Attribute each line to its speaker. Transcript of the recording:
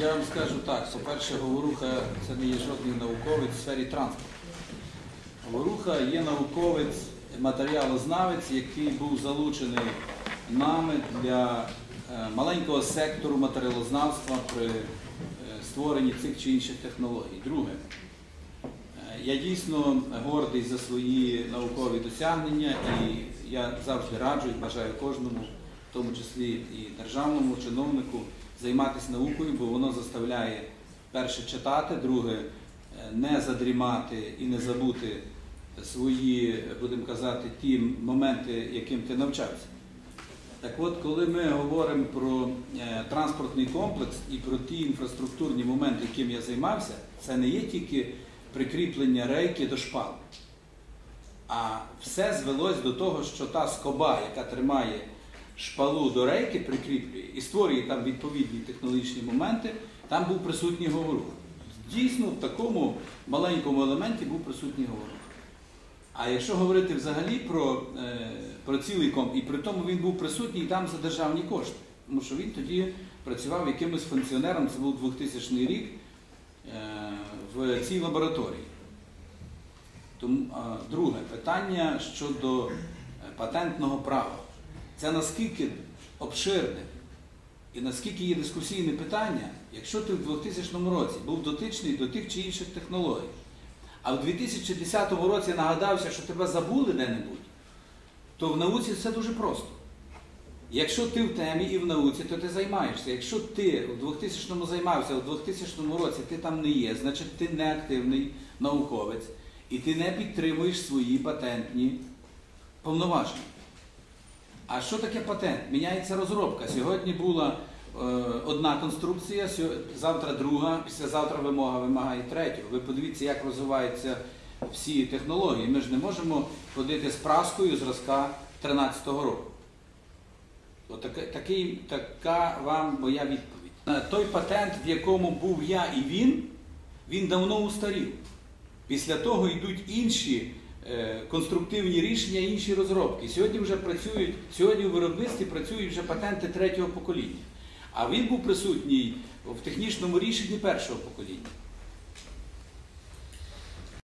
Speaker 1: Я вам скажу так, по-перше, Говоруха це не є жодний науковець в сфері транспорту. Говоруха є науковець, матеріалознавець, який був залучений нами для е, маленького сектору матеріалознавства при е, створенні цих чи інших технологій. Друге, е, я дійсно гордий за свої наукові досягнення і я завжди раджу і бажаю кожному, в тому числі і державному чиновнику, займатися наукою, бо воно заставляє перше читати, друге е, не задрімати і не забути свої, будемо казати, ті моменти, яким ти навчався. Так от, коли ми говоримо про е, транспортний комплекс і про ті інфраструктурні моменти, яким я займався, це не є тільки прикріплення рейки до шпал. А все звелось до того, що та скоба, яка тримає шпалу до рейки, прикріплює і створює там відповідні технологічні моменти, там був присутній говорух. Дійсно, в такому маленькому елементі був присутній говорух. А якщо говорити взагалі про, е, про цілий комп, і при тому він був присутній там за державні кошти, тому що він тоді працював якимось функціонером, це був 2000 рік, е, в цій лабораторії. Тому, друге питання щодо е, патентного права. Це наскільки обширне і наскільки є дискусійне питання, якщо ти в 2000 році був дотичний до тих чи інших технологій, а в 2010 році нагадався, що тебе забули де-небудь, то в науці все дуже просто. Якщо ти в темі і в науці, то ти займаєшся. Якщо ти в 2000-му займався, а в 2000 році ти там не є, значить ти не активний науковець і ти не підтримуєш свої патентні повноваження. А що таке патент? Міняється розробка. Сьогодні була е, одна конструкція, завтра друга, післязавтра вимога вимагає третю. Ви подивіться, як розвиваються всі технології. Ми ж не можемо ходити з праскою зразка 13-го року. От така, такий, така вам моя відповідь. Е, Той патент, в якому був я і він, він давно устарів. Після того йдуть інші конструктивні рішення, інші розробки. Сьогодні вже працюють, сьогодні у виробництві працюють вже патенти третього покоління. А він був присутній в технічному рішенні першого покоління.